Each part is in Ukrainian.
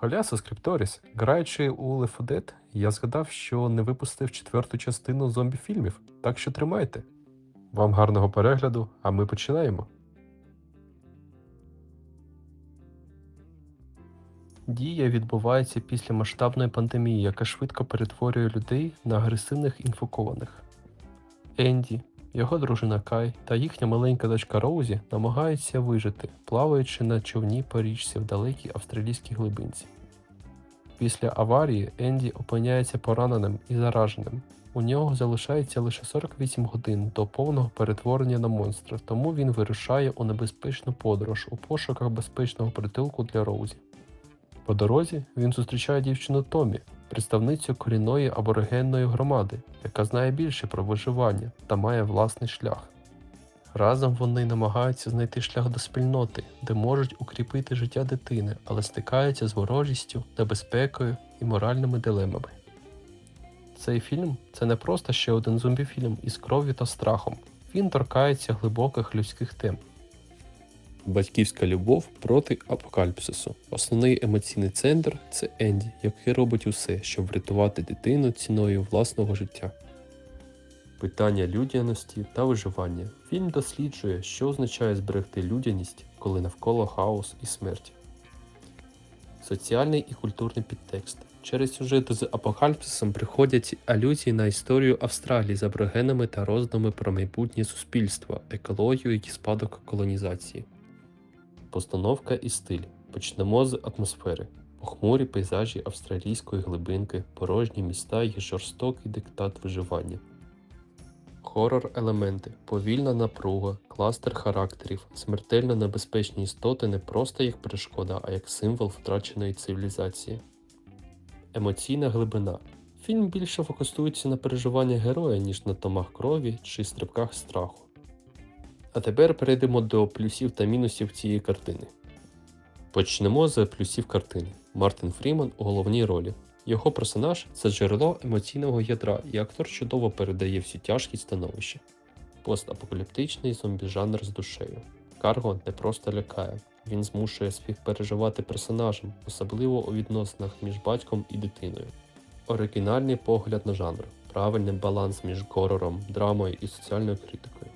Халяса Скрипторіс. Граючи у Left 4 Dead, я згадав, що не випустив четверту частину зомбі-фільмів, так що тримайте. Вам гарного перегляду, а ми починаємо. Дія відбувається після масштабної пандемії, яка швидко перетворює людей на агресивних інфокованих. Енді, його дружина Кай та їхня маленька дочка Роузі намагаються вижити, плаваючи на човні по річці в далекій австралійській глибинці. Після аварії Енді опиняється пораненим і зараженим. У нього залишається лише 48 годин до повного перетворення на монстра, тому він вирушає у небезпечну подорож у пошуках безпечного притулку для Роузі. По дорозі він зустрічає дівчину Томі, представницю корінної аборигенної громади, яка знає більше про виживання та має власний шлях. Разом вони намагаються знайти шлях до спільноти, де можуть укріпити життя дитини, але стикаються з ворожістю, небезпекою і моральними дилемами. Цей фільм це не просто ще один зомбіфільм із кров'ю та страхом. Він торкається глибоких людських тем. Батьківська любов проти апокаліпсису. Основний емоційний центр це Енді, який робить усе, щоб врятувати дитину ціною власного життя. Питання людяності та виживання. Фільм досліджує, що означає зберегти людяність, коли навколо хаос і смерть. Соціальний і культурний підтекст. Через сюжети з апокаліпсисом приходять алюзії на історію Австралії з аборигенами та роздуми про майбутнє суспільства, екологію і спадок колонізації. Постановка і стиль. Почнемо з атмосфери. Похмурі пейзажі австралійської глибинки, порожні міста і жорстокий диктат виживання. Хорор елементи, повільна напруга, кластер характерів, смертельно небезпечні істоти не просто як перешкода, а як символ втраченої цивілізації. Емоційна глибина. Фільм більше фокусується на переживанні героя, ніж на томах крові чи стрибках страху. А тепер перейдемо до плюсів та мінусів цієї картини. Почнемо з плюсів картини. Мартин Фріман у головній ролі. Його персонаж це джерело емоційного ядра, і актор чудово передає всю тяжкість становища. Постапокаліптичний зомбі-жанр з душею. Карго не просто лякає, він змушує співпереживати персонажам, особливо у відносинах між батьком і дитиною. Оригінальний погляд на жанр, правильний баланс між горором, драмою і соціальною критикою.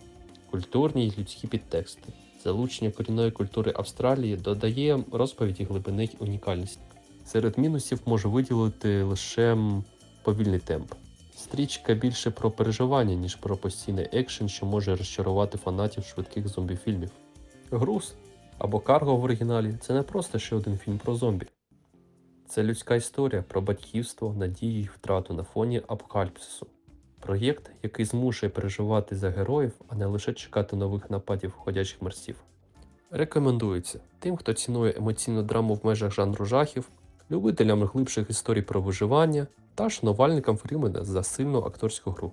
Культурні й людські підтексти. Залучення корінної культури Австралії додає розповіді глибини й унікальності. Серед мінусів можу виділити лише повільний темп. Стрічка більше про переживання, ніж про постійний екшен, що може розчарувати фанатів швидких зомбі-фільмів. Груз або Карго в оригіналі це не просто ще один фільм про зомбі. Це людська історія про батьківство, надію й втрату на фоні апокаліпсису. Проєкт, який змушує переживати за героїв, а не лише чекати нових нападів ходячих мерсів. Рекомендується тим, хто цінує емоційну драму в межах жанру жахів, любителям глибших історій про виживання та шанувальникам Фрімена за сильну акторську гру.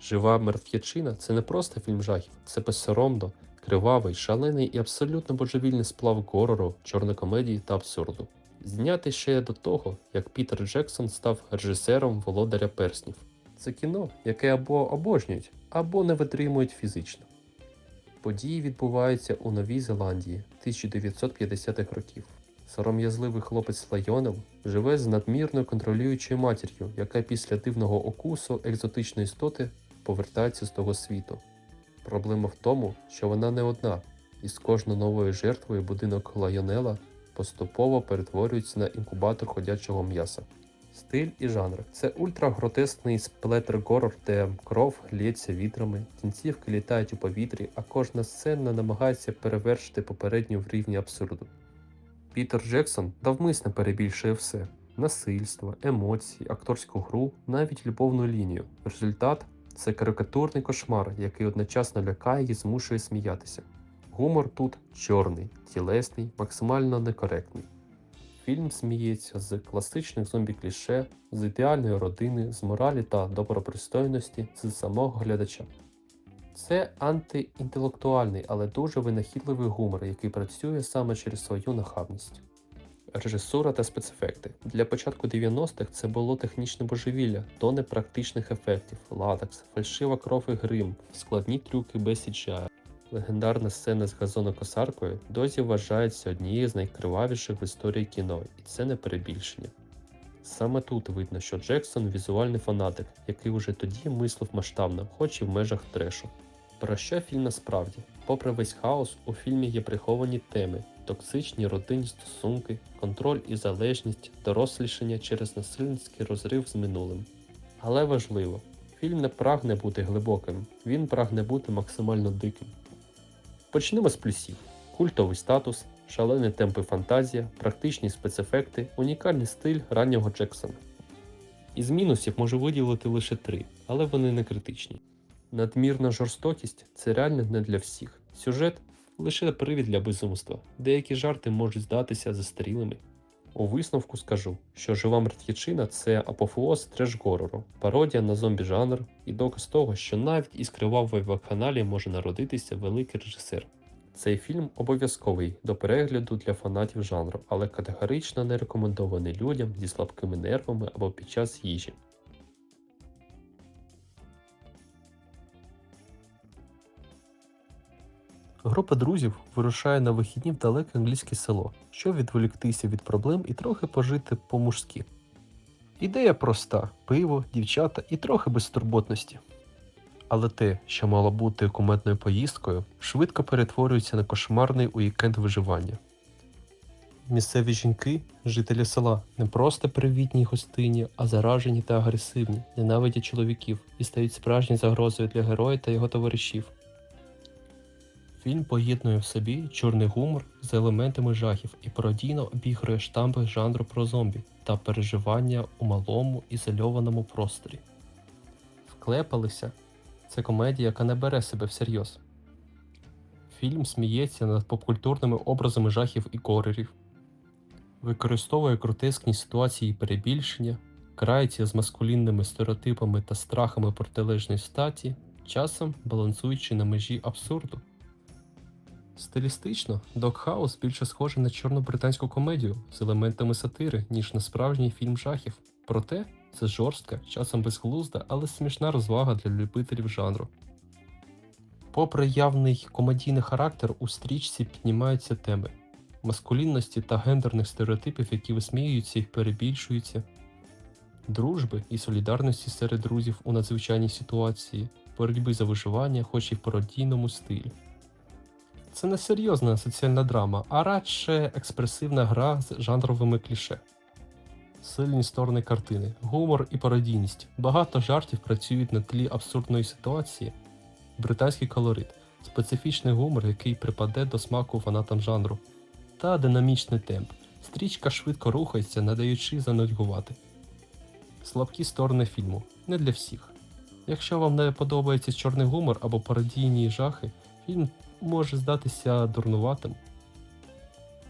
Жива мертв'ячина це не просто фільм жахів, це безсоромно, кривавий, шалений і абсолютно божевільний сплав горору, чорної комедії та абсурду. Знятий ще до того, як Пітер Джексон став режисером володаря перснів. Це кіно, яке або обожнюють, або не витримують фізично. Події відбуваються у Новій Зеландії 1950-х років. Сором'язливий хлопець Лайонел живе з надмірно контролюючою матір'ю, яка після дивного окусу екзотичної істоти повертається з того світу. Проблема в тому, що вона не одна, і з кожною новою жертвою будинок Лайонела поступово перетворюється на інкубатор ходячого м'яса. Стиль і жанр це ультрагротескний сплетер горор, де кров лється вітрами, кінцівки літають у повітрі, а кожна сцена намагається перевершити попередню в рівні абсурду. Пітер Джексон навмисно перебільшує все: насильство, емоції, акторську гру, навіть любовну лінію. Результат це карикатурний кошмар, який одночасно лякає і змушує сміятися. Гумор тут чорний, тілесний, максимально некоректний. Фільм сміється з класичних зомбі-кліше, з ідеальної родини, з моралі та добропристойності з самого глядача. Це антиінтелектуальний, але дуже винахідливий гумор, який працює саме через свою нахабність. Режисура та спецефекти. Для початку 90-х це було технічне божевілля, тони практичних ефектів, латекс, фальшива кров і грим, складні трюки без CGI. Легендарна сцена з газонокосаркою досі вважається однією з найкривавіших в історії кіно, і це не перебільшення. Саме тут видно, що Джексон візуальний фанатик, який уже тоді мислив масштабно, хоч і в межах трешу. Про що фільм насправді? Попри весь хаос, у фільмі є приховані теми: токсичні родинні стосунки, контроль і залежність, дорослішання через насильницький розрив з минулим. Але важливо, фільм не прагне бути глибоким, він прагне бути максимально диким. Почнемо з плюсів: культовий статус, шалені темпи фантазія, практичні спецефекти, унікальний стиль раннього Джексона. Із мінусів можу виділити лише три, але вони не критичні. Надмірна жорстокість це реально не для всіх. Сюжет лише привід для безумства. Деякі жарти можуть здатися застарілими. У висновку скажу, що жива мертвічина це апофеоз треш-горору, пародія на зомбі-жанр і доказ того, що навіть із кривавої вакханалії може народитися великий режисер. Цей фільм обов'язковий до перегляду для фанатів жанру, але категорично не рекомендований людям зі слабкими нервами або під час їжі. Група друзів вирушає на вихідні в далеке англійське село, щоб відволіктися від проблем і трохи пожити по-мужськи. Ідея проста: пиво, дівчата і трохи безтурботності. Але те, що мало бути куметною поїздкою, швидко перетворюється на кошмарний уікенд виживання. Місцеві жінки, жителі села, не просто привітні й гостинні, а заражені та агресивні, ненавидять чоловіків і стають справжньою загрозою для героя та його товаришів. Фільм поєднує в собі чорний гумор з елементами жахів і пародійно обігрує штампи жанру про зомбі та переживання у малому ізольованому просторі. Вклепалися це комедія, яка не бере себе всерйоз. Фільм сміється над попкультурними образами жахів і горорів, використовує крутескні ситуації і перебільшення, крається з маскулінними стереотипами та страхами протилежної статі, часом балансуючи на межі абсурду. Стилістично, Догхаус більше схожий на чорну британську комедію з елементами сатири, ніж на справжній фільм жахів. Проте це жорстка, часом безглузда, але смішна розвага для любителів жанру. Попри явний комедійний характер, у стрічці піднімаються теми маскулінності та гендерних стереотипів, які висміюються і перебільшуються, дружби і солідарності серед друзів у надзвичайній ситуації, боротьби за виживання, хоч і в пародійному стилі. Це не серйозна соціальна драма, а радше експресивна гра з жанровими кліше. Сильні сторони картини, гумор і пародійність. Багато жартів працюють на тлі абсурдної ситуації, британський колорит, специфічний гумор, який припаде до смаку фанатам жанру, та динамічний темп. Стрічка швидко рухається, надаючи занудьгувати. Слабкі сторони фільму не для всіх. Якщо вам не подобається чорний гумор або пародійні жахи, фільм може здатися дурнуватим.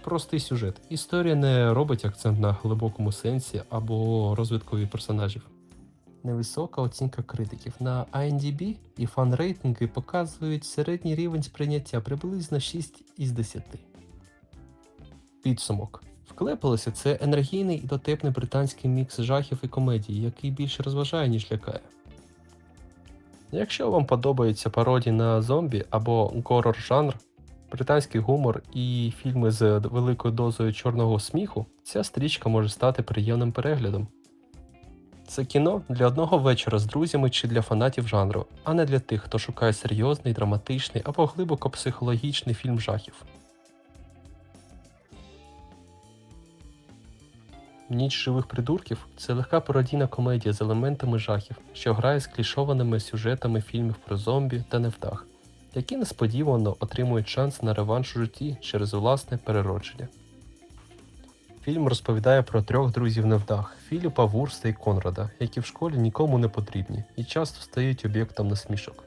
Простий сюжет. Історія не робить акцент на глибокому сенсі або розвиткові персонажів. Невисока оцінка критиків на IMDb і фан-рейтинги показують середній рівень сприйняття приблизно 6 із 10. Підсумок. Вклепалося це енергійний і дотепний британський мікс жахів і комедії, який більше розважає, ніж лякає. Якщо вам подобаються пародії на зомбі або горор жанр, британський гумор і фільми з великою дозою чорного сміху, ця стрічка може стати приємним переглядом. Це кіно для одного вечора з друзями чи для фанатів жанру, а не для тих, хто шукає серйозний, драматичний або глибоко психологічний фільм жахів. Ніч живих придурків це легка пародійна комедія з елементами жахів, що грає з клішованими сюжетами фільмів про зомбі та невдах, які несподівано отримують шанс на реванш у житті через власне переродження. Фільм розповідає про трьох друзів невдах Філіпа, Вурста і Конрада, які в школі нікому не потрібні і часто стають об'єктом насмішок.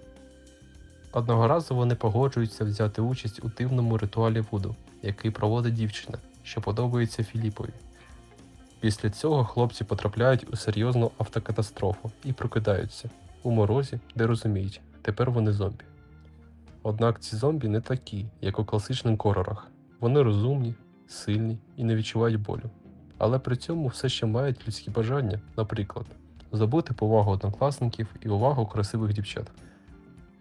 Одного разу вони погоджуються взяти участь у дивному ритуалі Вуду, який проводить дівчина, що подобається Філіпові. Після цього хлопці потрапляють у серйозну автокатастрофу і прокидаються у морозі, де розуміють, тепер вони зомбі. Однак ці зомбі не такі, як у класичних горорах. Вони розумні, сильні і не відчувають болю. Але при цьому все ще мають людські бажання, наприклад, здобути повагу однокласників і увагу красивих дівчат.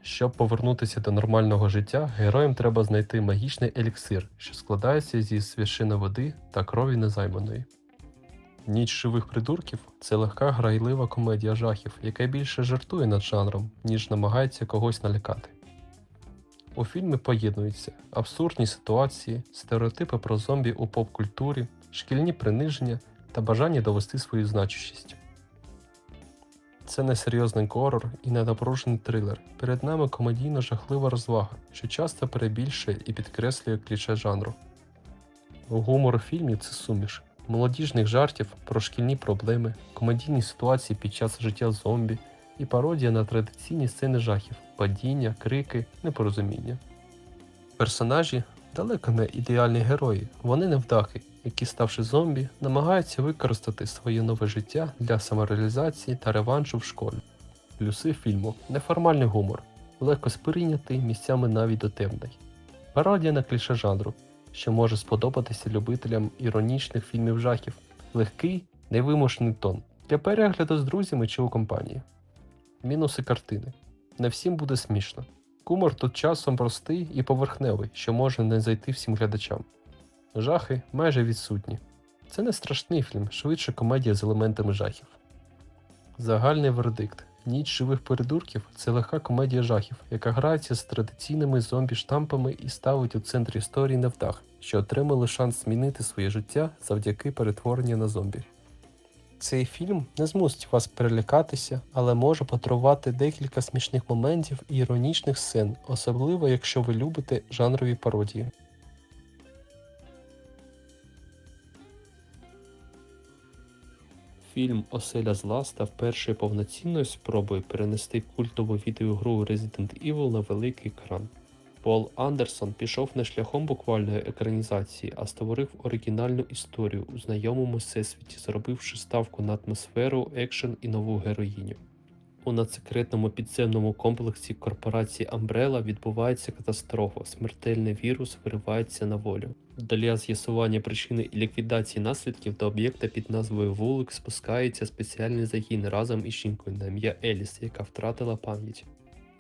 Щоб повернутися до нормального життя, героям треба знайти магічний еліксир, що складається зі свящини води та крові незайманої. Ніч живих придурків це легка грайлива комедія жахів, яка більше жартує над жанром, ніж намагається когось налякати. У фільмі поєднуються абсурдні ситуації, стереотипи про зомбі у поп-культурі, шкільні приниження та бажання довести свою значущість. Це не серйозний горор і не напружений трилер. Перед нами комедійно жахлива розвага, що часто перебільшує і підкреслює кліше жанру. Гумор у фільмі це суміш молодіжних жартів про шкільні проблеми, комедійні ситуації під час життя зомбі і пародія на традиційні сцени жахів, падіння, крики, непорозуміння. Персонажі далеко не ідеальні герої, вони невдахи, які, ставши зомбі, намагаються використати своє нове життя для самореалізації та реваншу в школі. Плюси фільму неформальний гумор, легко сприйнятий місцями навіть дотемний. Пародія на кліше жанру, що може сподобатися любителям іронічних фільмів жахів, легкий, невимушений тон для перегляду з друзями чи у компанії. Мінуси картини. Не всім буде смішно. Гумор тут часом простий і поверхневий, що може не зайти всім глядачам. Жахи майже відсутні. Це не страшний фільм, швидше комедія з елементами жахів. Загальний вердикт. Ніч живих передурків це легка комедія жахів, яка грається з традиційними зомбі-штампами і ставить у центр історії невдах, що отримали шанс змінити своє життя завдяки перетворенню на зомбі. Цей фільм не змусить вас перелякатися, але може подарувати декілька смішних моментів і іронічних сцен, особливо якщо ви любите жанрові пародії. Фільм Оселя зла став першою повноцінною спробою перенести культову відеогру Resident Evil на великий екран. Пол Андерсон пішов не шляхом буквальної екранізації, а створив оригінальну історію у знайомому всесвіті, зробивши ставку на атмосферу, екшен і нову героїню. У надсекретному підземному комплексі корпорації Umbrella відбувається катастрофа, смертельний вірус виривається на волю. Для з'ясування причини і ліквідації наслідків до об'єкта під назвою Вулик спускається спеціальний загін разом із жінкою на ім'я Еліс, яка втратила пам'ять.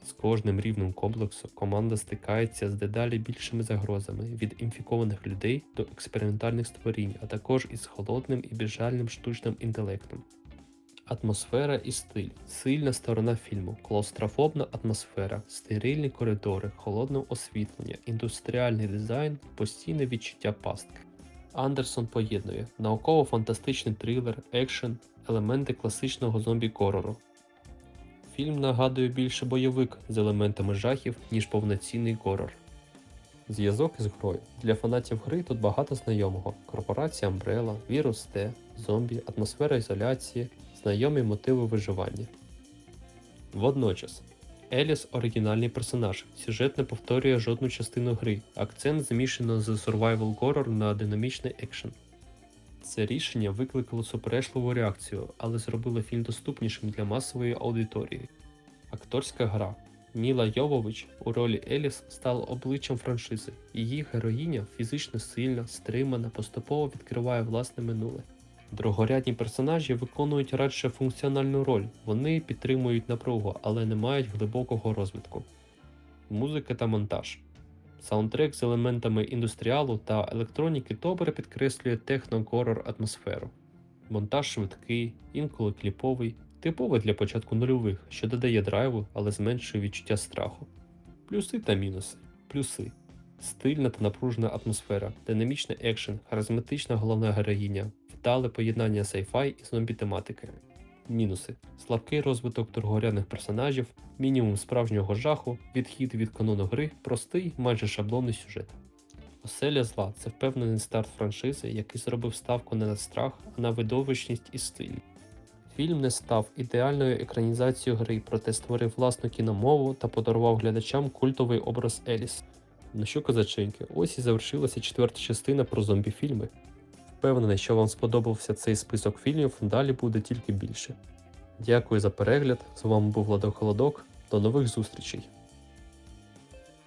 З кожним рівнем комплексу команда стикається з дедалі більшими загрозами від інфікованих людей до експериментальних створінь, а також із холодним і безжальним штучним інтелектом. Атмосфера і стиль сильна сторона фільму, клаустрофобна атмосфера, стерильні коридори, холодне освітлення, індустріальний дизайн, постійне відчуття пастки. Андерсон поєднує науково-фантастичний трилер, екшен, елементи класичного зомбі-корору. Фільм нагадує більше бойовик з елементами жахів, ніж повноцінний корор. Зв'язок із грою. Для фанатів гри тут багато знайомого: корпорація Umbrella, вірус Т, зомбі, атмосфера ізоляції, знайомі мотиви виживання. Водночас, Еліс оригінальний персонаж, сюжет не повторює жодну частину гри, акцент змішано з survival horror на динамічний екшен. Це рішення викликало суперечливу реакцію, але зробило фільм доступнішим для масової аудиторії. Акторська гра. Міла Йовович у ролі Еліс стала обличчям франшизи. Її героїня фізично сильна, стримана, поступово відкриває власне минуле. Другорядні персонажі виконують радше функціональну роль, вони підтримують напругу, але не мають глибокого розвитку. Музика та монтаж. Саундтрек з елементами індустріалу та електроніки добре підкреслює техно-горор атмосферу. Монтаж швидкий, інколи кліповий, типовий для початку нульових, що додає драйву, але зменшує відчуття страху. Плюси та мінуси. Плюси. Стильна та напружена атмосфера, динамічний екшен, харизматична головна героїня, вдале поєднання сайфай і зомбі тематики. Мінуси: слабкий розвиток торгорядних персонажів, мінімум справжнього жаху, відхід від канону гри, простий, майже шаблонний сюжет. Оселя зла це впевнений старт франшизи, який зробив ставку не на страх, а на видовищність і стиль. Фільм не став ідеальною екранізацією гри, проте створив власну кіномову та подарував глядачам культовий образ Еліс. Ну що, козаченьки, ось і завершилася четверта частина про зомбі-фільми. Впевнений, що вам сподобався цей список фільмів, далі буде тільки більше. Дякую за перегляд. З вами був Владок Холодок. До нових зустрічей!